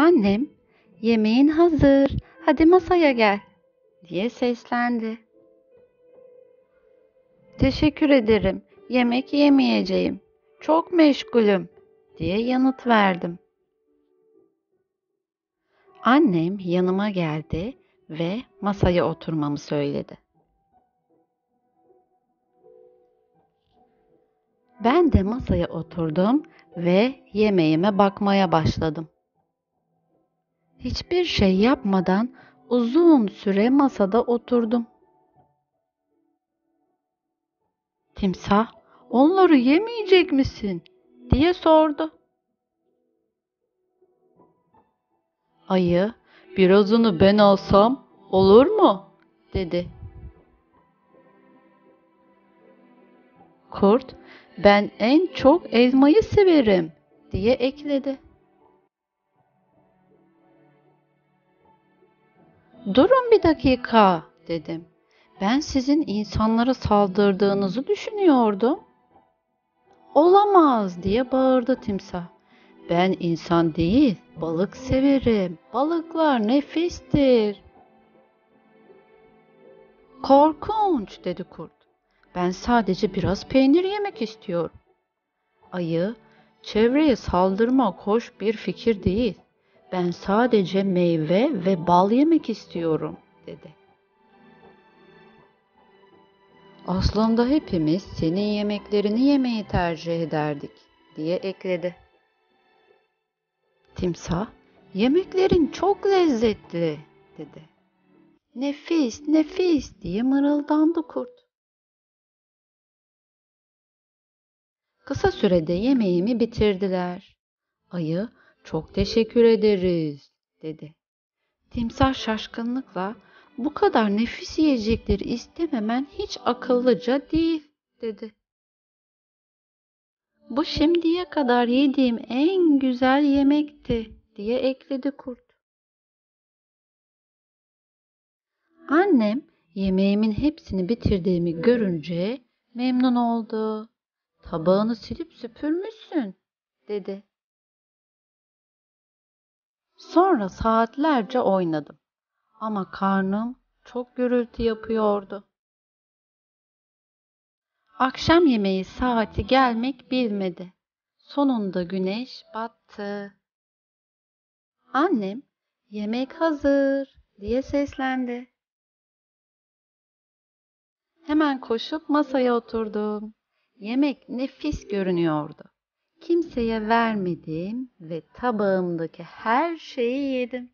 Annem, yemeğin hazır, hadi masaya gel diye seslendi. Teşekkür ederim, yemek yemeyeceğim. Çok meşgulüm diye yanıt verdim. Annem yanıma geldi ve masaya oturmamı söyledi. Ben de masaya oturdum ve yemeğime bakmaya başladım. Hiçbir şey yapmadan uzun süre masada oturdum. Timsah, onları yemeyecek misin? diye sordu. Ayı, birazını ben alsam olur mu? dedi. Kurt, ben en çok elmayı severim diye ekledi. Durun bir dakika dedim. Ben sizin insanlara saldırdığınızı düşünüyordum. Olamaz diye bağırdı timsah. Ben insan değil, balık severim. Balıklar nefistir. Korkunç dedi kurt. Ben sadece biraz peynir yemek istiyorum. Ayı, çevreye saldırmak hoş bir fikir değil. Ben sadece meyve ve bal yemek istiyorum dedi. Aslında hepimiz senin yemeklerini yemeyi tercih ederdik diye ekledi. Timsah, yemeklerin çok lezzetli dedi. Nefis, nefis diye mırıldandı kurt. Kısa sürede yemeğimi bitirdiler. Ayı, çok teşekkür ederiz dedi. Timsah şaşkınlıkla bu kadar nefis yiyecekleri istememen hiç akıllıca değil dedi. Bu şimdiye kadar yediğim en güzel yemekti diye ekledi kurt. Annem yemeğimin hepsini bitirdiğimi görünce memnun oldu. Tabağını silip süpürmüşsün dedi. Sonra saatlerce oynadım. Ama karnım çok gürültü yapıyordu. Akşam yemeği saati gelmek bilmedi. Sonunda güneş battı. Annem yemek hazır diye seslendi. Hemen koşup masaya oturdum. Yemek nefis görünüyordu. Kimseye vermedim ve tabağımdaki her şeyi yedim.